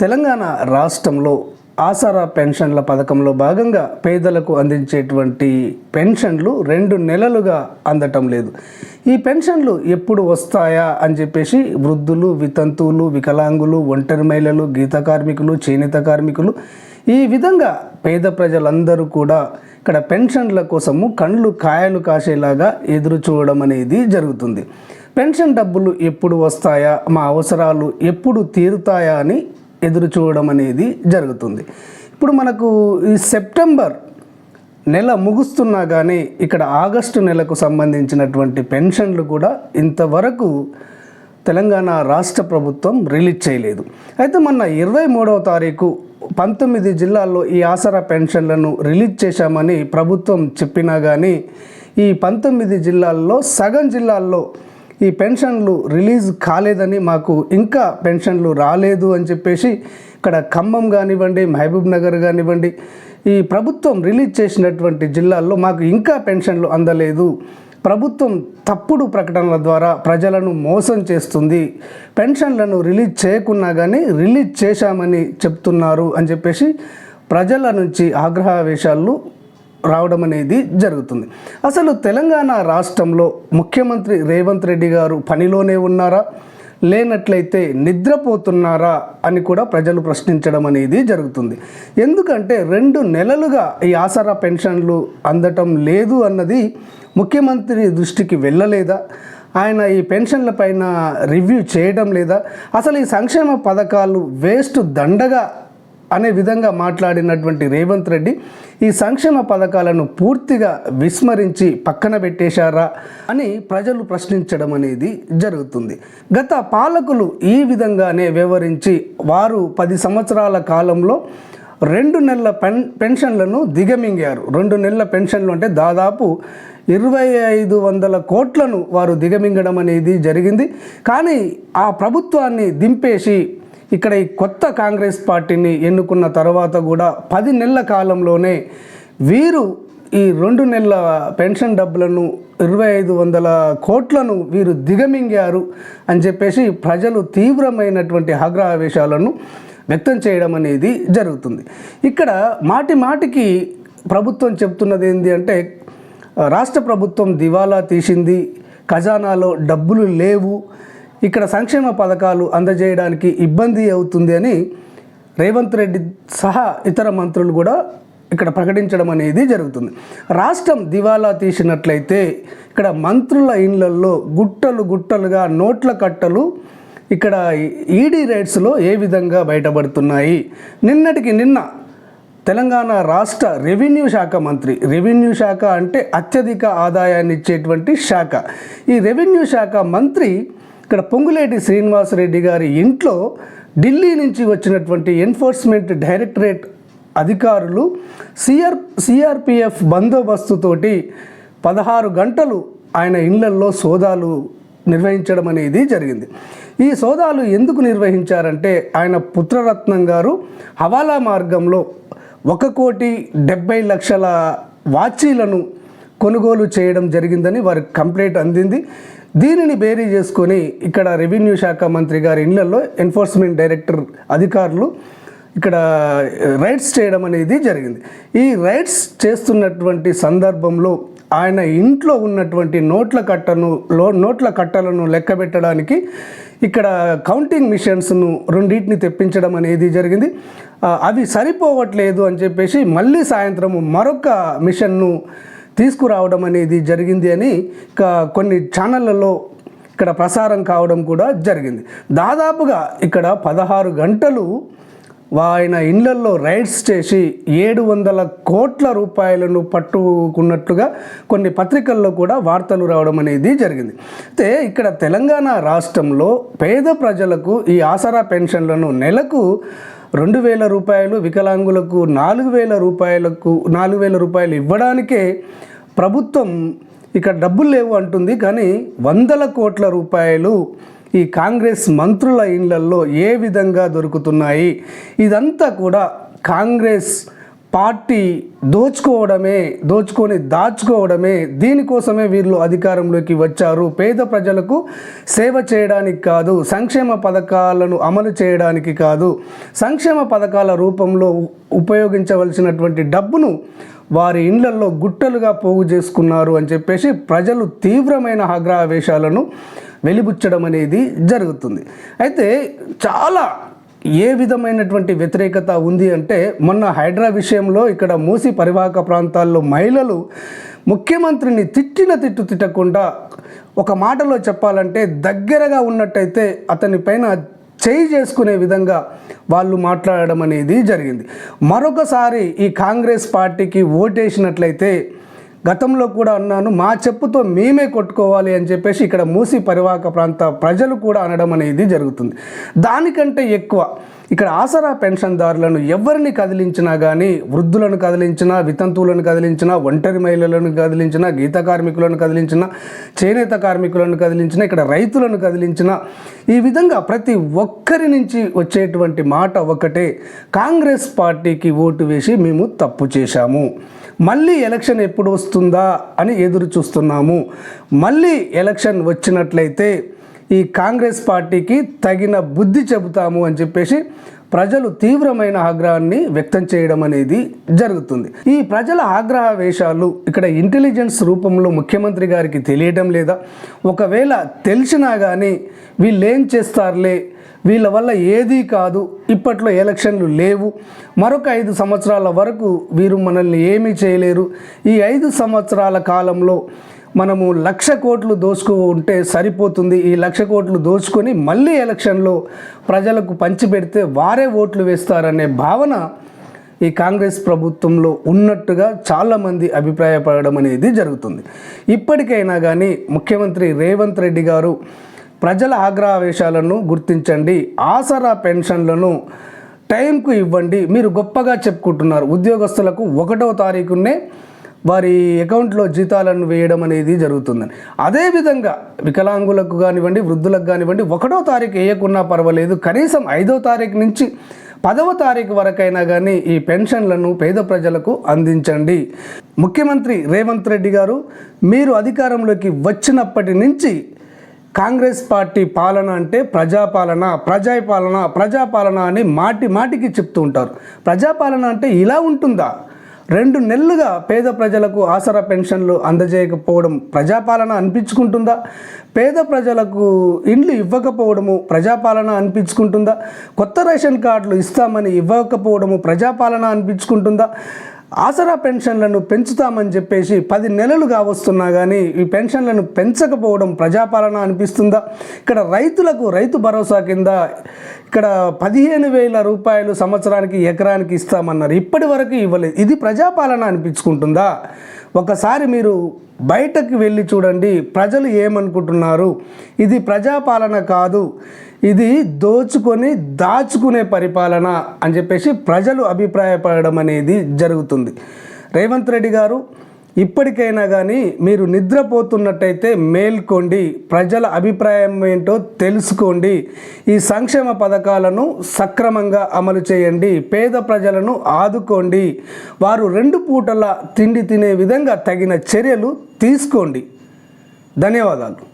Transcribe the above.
తెలంగాణ రాష్ట్రంలో ఆసరా పెన్షన్ల పథకంలో భాగంగా పేదలకు అందించేటువంటి పెన్షన్లు రెండు నెలలుగా అందటం లేదు. ఈ పెన్షన్లు ఎప్పుడు వస్తాయా అని చెప్పేసి వృద్ధులు వితంతువులు వికలాంగులు ఒంటరి మహిళలు గీత కార్మికులు చేనేత కార్మికులు ఈ విధంగా పేద ప్రజలందరూ కూడా ఇక్కడ పెన్షన్ల కోసము కండ్లు కాయలు కాసేలాగా ఎదురు చూడడం అనేది జరుగుతుంది. పెన్షన్ డబ్బులు ఎప్పుడు వస్తాయా మా అవసరాలు ఎప్పుడు తీరుతాయా అని ఎదురు చూడడం అనేది జరుగుతుంది. ఇప్పుడు మనకు ఈ సెప్టెంబర్ నెల ముగుస్తున్నా కానీ ఇక్కడ ఆగస్టు నెలకు సంబంధించినటువంటి పెన్షన్లు కూడా ఇంతవరకు తెలంగాణ రాష్ట్ర ప్రభుత్వం రిలీజ్ చేయలేదు. అయితే మొన్న ఇరవై మూడవ తారీఖు పంతొమ్మిది జిల్లాల్లో ఈ ఆసరా పెన్షన్లను రిలీజ్ చేశామని ప్రభుత్వం చెప్పినా కానీ ఈ పంతొమ్మిది జిల్లాల్లో సగం జిల్లాల్లో ఈ పెన్షన్లు రిలీజ్ కాలేదని మాకు ఇంకా పెన్షన్లు రాలేదు అని చెప్పేసి ఇక్కడ ఖమ్మం కానివ్వండి మహబూబ్ నగర్ కానివ్వండి ఈ ప్రభుత్వం రిలీజ్ చేసినటువంటి జిల్లాల్లో మాకు ఇంకా పెన్షన్లు అందలేదు. ప్రభుత్వం తప్పుడు ప్రకటనల ద్వారా ప్రజలను మోసం చేస్తుంది. పెన్షన్లను రిలీజ్ చేయకున్నా కానీ రిలీజ్ చేశామని చెప్తున్నారు అని చెప్పేసి ప్రజల నుంచి ఆగ్రహావేశాలు రావడం అనేది జరుగుతుంది. అసలు తెలంగాణ రాష్ట్రంలో ముఖ్యమంత్రి రేవంత్ రెడ్డి గారు పనిలోనే ఉన్నారా? లేనట్లయితే నిద్రపోతున్నారా? అని కూడా ప్రజలు ప్రశ్నించడం అనేది జరుగుతుంది. ఎందుకంటే రెండు నెలలుగా ఈ ఆసరా పెన్షన్లు అందటం లేదు అన్నది ముఖ్యమంత్రి దృష్టికి వెళ్ళలేదా? ఆయన ఈ పెన్షన్ల పైన రివ్యూ చేయడం లేదా? అసలు ఈ సంక్షేమ పథకాలు వేస్ట్ దండగా అనే విధంగా మాట్లాడినటువంటి రేవంత్ రెడ్డి ఈ సంక్షేమ పథకాలను పూర్తిగా విస్మరించి పక్కన పెట్టేశారా అని ప్రజలు ప్రశ్నించడం అనేది జరుగుతుంది. గత పాలకులు ఈ విధంగానే వివరించి వారు పది సంవత్సరాల కాలంలో రెండు నెలల పెన్ పెన్షన్లను దిగమింగారు. రెండు నెలల పెన్షన్లు అంటే దాదాపు ఇరవై ఐదు వందల కోట్లను వారు దిగమింగడం అనేది జరిగింది. కానీ ఆ ప్రభుత్వాన్ని దింపేసి ఇక్కడ ఈ కొత్త కాంగ్రెస్ పార్టీని ఎన్నుకున్న తర్వాత కూడా పది నెలల కాలంలోనే వీరు ఈ రెండు నెలల పెన్షన్ డబ్బులను ఇరవై ఐదు వందల కోట్లను వీరు దిగమింగారు అని చెప్పేసి ప్రజలు తీవ్రమైనటువంటి ఆగ్రహావేశాలను వ్యక్తం చేయడం అనేది జరుగుతుంది. ఇక్కడ మాటి మాటికి ప్రభుత్వం చెప్తున్నది ఏంటి అంటే రాష్ట్ర ప్రభుత్వం దివాలా తీసింది ఖజానాలో డబ్బులు లేవు ఇక్కడ సంక్షేమ పథకాలు అందజేయడానికి ఇబ్బంది అవుతుంది అని రేవంత్ రెడ్డి సహా ఇతర మంత్రులు కూడా ఇక్కడ ప్రకటించడం అనేది జరుగుతుంది. రాష్ట్రం దివాలా తీసినట్లయితే ఇక్కడ మంత్రుల ఇళ్ళల్లో గుట్టలు గుట్టలుగా నోట్ల కట్టలు ఇక్కడ ఈడీ రేట్స్లో ఏ విధంగా బయటపడుతున్నాయి? నిన్నటికి నిన్న తెలంగాణ రాష్ట్ర రెవెన్యూ శాఖ మంత్రి రెవెన్యూ శాఖ అంటే అత్యధిక ఆదాయాన్ని ఇచ్చేటువంటి శాఖ. ఈ రెవెన్యూ శాఖ మంత్రి ఇక్కడ పొంగులేటి శ్రీనివాసరెడ్డి గారి ఇంట్లో ఢిల్లీ నుంచి వచ్చినటువంటి ఎన్ఫోర్స్మెంట్ డైరెక్టరేట్ అధికారులు సిఆర్ సిఆర్పిఎఫ్ బందోబస్తుతోటి పదహారు గంటలు ఆయన ఇళ్ళల్లో సోదాలు నిర్వహించడం అనేది జరిగింది. ఈ సోదాలు ఎందుకు నిర్వహించారంటే ఆయన పుత్రరత్నం గారు హవాలా మార్గంలో ఒక కోటి డెబ్బై లక్షల వాచీలను కొనుగోలు చేయడం జరిగిందని వారికి కంప్లైంట్ అందింది. దీనిని బేరీ చేసుకొని ఇక్కడ రెవెన్యూ శాఖ మంత్రి గారి ఇళ్ళలో ఎన్ఫోర్స్మెంట్ డైరెక్టర్ అధికారులు ఇక్కడ రైడ్స్ చేయడం అనేది జరిగింది. ఈ రైడ్స్ చేస్తున్నటువంటి సందర్భంలో ఆయన ఇంట్లో ఉన్నటువంటి నోట్ల కట్టను లో నోట్ల కట్టలను లెక్క పెట్టడానికి ఇక్కడ కౌంటింగ్ మిషన్స్ను రెండింటిని తెప్పించడం అనేది జరిగింది. అవి సరిపోవట్లేదు అని చెప్పేసి మళ్ళీ సాయంత్రం మరొక మిషన్ను తీసుకురావడం అనేది జరిగింది అని కొన్ని ఛానళ్ళలో ఇక్కడ ప్రసారం కావడం కూడా జరిగింది. దాదాపుగా ఇక్కడ పదహారు గంటలు ఆయన ఇళ్ళల్లో రైడ్స్ చేసి ఏడు వందల కోట్ల రూపాయలను పట్టుకున్నట్లుగా కొన్ని పత్రికల్లో కూడా వార్తలు రావడం అనేది జరిగింది. అయితే ఇక్కడ తెలంగాణ రాష్ట్రంలో పేద ప్రజలకు ఈ ఆసరా పెన్షన్లను నెలకు రెండు వేల రూపాయలు వికలాంగులకు నాలుగు వేల రూపాయలకు నాలుగు వేల రూపాయలు ఇవ్వడానికే ప్రభుత్వం ఇక్కడ డబ్బులు లేవు అంటుంది. కానీ వందల కోట్ల రూపాయలు ఈ కాంగ్రెస్ మంత్రుల ఇండ్లల్లో ఏ విధంగా దొరుకుతున్నాయి? ఇదంతా కూడా కాంగ్రెస్ పార్టీ దోచుకోవడమే దోచుకొని దాచుకోవడమే దీనికోసమే వీళ్ళు అధికారంలోకి వచ్చారు. పేద ప్రజలకు సేవ చేయడానికి కాదు సంక్షేమ పథకాలను అమలు చేయడానికి కాదు. సంక్షేమ పథకాల రూపంలో ఉపయోగించవలసినటువంటి డబ్బును వారి ఇండ్లలో గుట్టలుగా పోగు చేసుకున్నారు అని చెప్పేసి ప్రజలు తీవ్రమైన ఆగ్రహవేశాలను వెలిబుచ్చడం అనేది జరుగుతుంది. అయితే చాలా ఏ విధమైనటువంటి వ్యతిరేకత ఉంది అంటే మొన్న హైడ్రా విషయంలో ఇక్కడ మూసి పరివాహక ప్రాంతాల్లో మహిళలు ముఖ్యమంత్రిని తిట్టిన తిట్టు తిట్టకుండా ఒక మాటలో చెప్పాలంటే దగ్గరగా ఉన్నట్టయితే అతని పైన చేయి చేసుకునే విధంగా వాళ్ళు మాట్లాడడం అనేది జరిగింది. మరొకసారి ఈ కాంగ్రెస్ పార్టీకి ఓటేసినట్లయితే గతంలో కూడా అన్నాను మా చెప్పుతో మేమే కొట్టుకోవాలి అని చెప్పేసి ఇక్కడ మూసి పరివాహక ప్రాంత ప్రజలు కూడా అనడం అనేది జరుగుతుంది. దానికంటే ఎక్కువ ఇక్కడ ఆసరా పెన్షన్దారులను ఎవరిని కదిలించినా కానీ వృద్ధులను కదిలించినా వితంతువులను కదిలించినా ఒంటరి మహిళలను కదిలించినా గీత కార్మికులను కదిలించినా చేనేత కార్మికులను కదిలించినా ఇక్కడ రైతులను కదిలించినా ఈ విధంగా ప్రతి ఒక్కరి నుంచి వచ్చేటువంటి మాట ఒకటే కాంగ్రెస్ పార్టీకి ఓటు వేసి మేము తప్పు చేశాము. మళ్ళీ ఎలక్షన్ ఎప్పుడు వస్తుందా అని ఎదురు చూస్తున్నాము. మళ్ళీ ఎలక్షన్ వచ్చినట్లయితే ఈ కాంగ్రెస్ పార్టీకి తగిన బుద్ధి చెబుతాము అని చెప్పేసి ప్రజలు తీవ్రమైన ఆగ్రహాన్ని వ్యక్తం చేయడం అనేది జరుగుతుంది. ఈ ప్రజల ఆగ్రహ వేషాలు ఇక్కడ ఇంటెలిజెన్స్ రూపంలో ముఖ్యమంత్రి గారికి తెలియడం లేదా ఒకవేళ తెలిసినా కానీ వీళ్ళేం చేస్తారులే? వీళ్ళ వల్ల ఏదీ కాదు. ఇప్పట్లో ఎలక్షన్లు లేవు. మరొక ఐదు సంవత్సరాల వరకు వీరు మనల్ని ఏమీ చేయలేరు. ఈ ఐదు సంవత్సరాల కాలంలో మనము లక్ష కోట్లు దోచుకు ఉంటే సరిపోతుంది. ఈ లక్ష కోట్లు దోచుకొని మళ్ళీ ఎలక్షన్లో ప్రజలకు పంచిపెడితే వారే ఓట్లు వేస్తారనే భావన ఈ కాంగ్రెస్ ప్రభుత్వంలో ఉన్నట్టుగా చాలామంది అభిప్రాయపడడం అనేది జరుగుతుంది. ఇప్పటికైనా కానీ ముఖ్యమంత్రి రేవంత్ రెడ్డి గారు ప్రజల ఆగ్రహావేశాలను గుర్తించండి. ఆసరా పెన్షన్లను టైంకు ఇవ్వండి. మీరు గొప్పగా చెప్పుకుంటున్నారు. ఉద్యోగస్తులకు ఒకటో తారీఖునే వారి అకౌంట్లో జీతాలను వేయడం అనేది జరుగుతుందని. అదేవిధంగా వికలాంగులకు కానివ్వండి వృద్ధులకు కానివ్వండి ఒకటో తారీఖు వేయకున్నా పర్వాలేదు. కనీసం ఐదో తారీఖు నుంచి పదవ తారీఖు వరకైనా కానీ ఈ పెన్షన్లను పేద ప్రజలకు అందించండి. ముఖ్యమంత్రి రేవంత్ రెడ్డి గారు మీరు అధికారంలోకి వచ్చినప్పటి నుంచి కాంగ్రెస్ పార్టీ పాలన అంటే ప్రజాపాలన ప్రజాపాలన ప్రజాపాలన అని మాటి మాటికి చెప్తూ ఉంటారు. ప్రజాపాలన అంటే ఇలా ఉంటుందా? రెండు నెలలుగా పేద ప్రజలకు ఆసరా పెన్షన్లు అందజేయకపోవడం ప్రజాపాలన అనిపించుకుంటుందా? పేద ప్రజలకు ఇండ్లు ఇవ్వకపోవడము ప్రజాపాలన అనిపించుకుంటుందా? కొత్త రేషన్ కార్డులు ఇస్తామని ఇవ్వకపోవడము ప్రజాపాలన అనిపించుకుంటుందా? ఆసరా పెన్షన్లను పెంచుతామని చెప్పేసి పది నెలలుగా వస్తున్నా కానీ ఈ పెన్షన్లను పెంచకపోవడం ప్రజాపాలన అనిపిస్తుందా? ఇక్కడ రైతులకు రైతు భరోసా కింద ఇక్కడ పదిహేను వేల రూపాయలు సంవత్సరానికి ఎకరానికి ఇస్తామన్నారు. ఇప్పటి వరకు ఇవ్వలేదు. ఇది ప్రజాపాలన అనిపించుకుంటుందా? ఒకసారి మీరు బయటకు వెళ్ళి చూడండి. ప్రజలు ఏమనుకుంటున్నారు? ఇది ప్రజాపాలన కాదు. ఇది దోచుకొని దాచుకునే పరిపాలన అని చెప్పేసి ప్రజలు అభిప్రాయపడడం అనేది జరుగుతుంది. రేవంత్ రెడ్డి గారు ఇప్పటికైనా కానీ మీరు నిద్రపోతున్నట్టయితే మేల్కోండి ప్రజల అభిప్రాయం ఏంటో తెలుసుకోండి ఈ సంక్షేమ పథకాలను సక్రమంగా అమలు చేయండి పేద ప్రజలను ఆదుకోండి వారు రెండు పూటల తిండి తినే విధంగా తగిన చర్యలు తీసుకోండి. ధన్యవాదాలు.